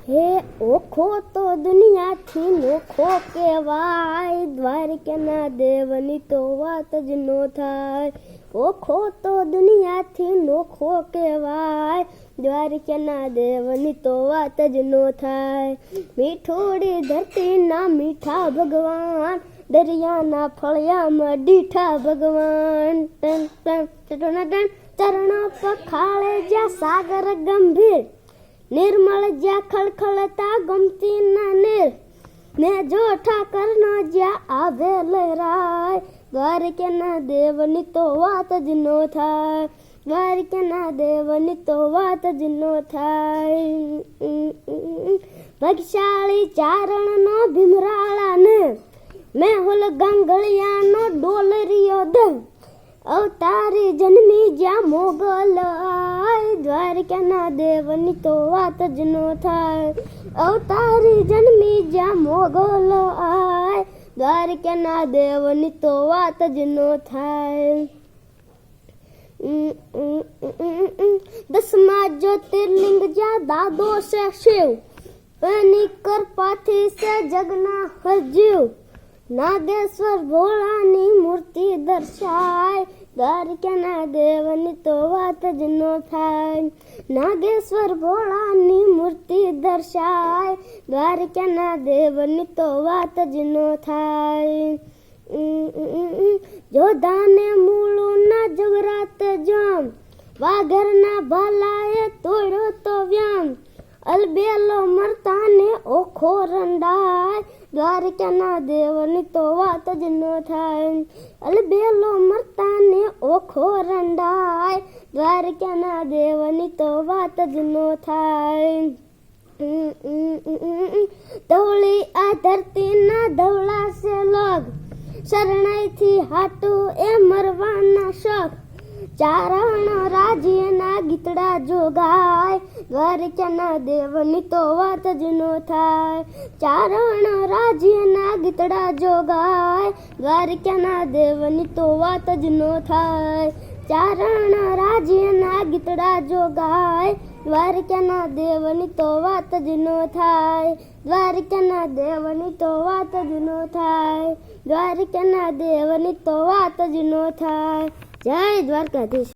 हे ओखो तो दुनिया थी नोखो के वाय द्वार के ना देवनी तो वात जनो थाय। ओखो तो दुनिया थी नोखो के वाय द्वार के ना देवनी तो वात जनो थाय। मीठोड़ी धरती ना मीठा भगवान, दरिया ना फलिया में भगवान। टन टन टन टन, चरणों पखाड़े जा सागर गंभीर। નિર્મળ જ્યાં ખળખળતા ગમતી ના નીર ને જો ઠાકરનો જ્યાં આવે લહેરાય દ્વારકાના દેવની તો વાત જ નો થાય દ્વારકાના દેવની તો વાત જ નો થાય ભગશાળી ચારણનો ભીમરાળાને મેહુલ ગાંગળિયાનો ડોલરિયો દમ અવતારી જન્મી જ્યાં મોગલ આય દ્વારકાના દેવની તો વાત જ નો થાય અવતારી જન્મી જ્યાં મોગલ આય દ્વારકાના દેવની તો વાત જ નો થાય દસમા જ્યોતિર્લિંગ જ્યાં દાદો છે શિવ એની કૃપાથી છે જગના હજીવ નાગેશ્વર ભોળાની મૂર્તિ દર્શાય દ્વારકાના દેવની તો વાત જ ન થાય. નાગેશ્વર ભોળાની મૂર્તિ દર્શાય. દ્વારકાના દેવની તો વાત જ ન થાય. જોધાને મૂળોના જગરાત જામ. વાઘરના ભાલાએ તોડ્યો તો વ્યામ. અલબેલો મરતાને ઓખો રંડાય. દ્વારકાના દેવની તો વાત જ ન થાય. અલબેલો મરતાને ઓખો રંડાય. દ્વારકાના દેવની તો વાત જ ન થાય. ધવળી આ ધરતીના ધવળા છે લોગ. શરણાઈથી હાટું એ મરવાના શોખ. ચારણ રાજ્યના ગીતડા જોગાય દ્વારકાના દેવની તો વાત જ નો થાય ચારણ રાજ્યના ગીતડા જોગાય દ્વારકાના દેવની તો વાત જ નો થાય ચારણ રાજ્યના ગીતડા જોગાય દ્વારકાના દેવની તો વાત જ નો થાય દ્વારકાના દેવની તો વાત જ નો થાય દ્વારકાના દેવની તો વાત જ નો થાય જય દ્વારકાધીશ.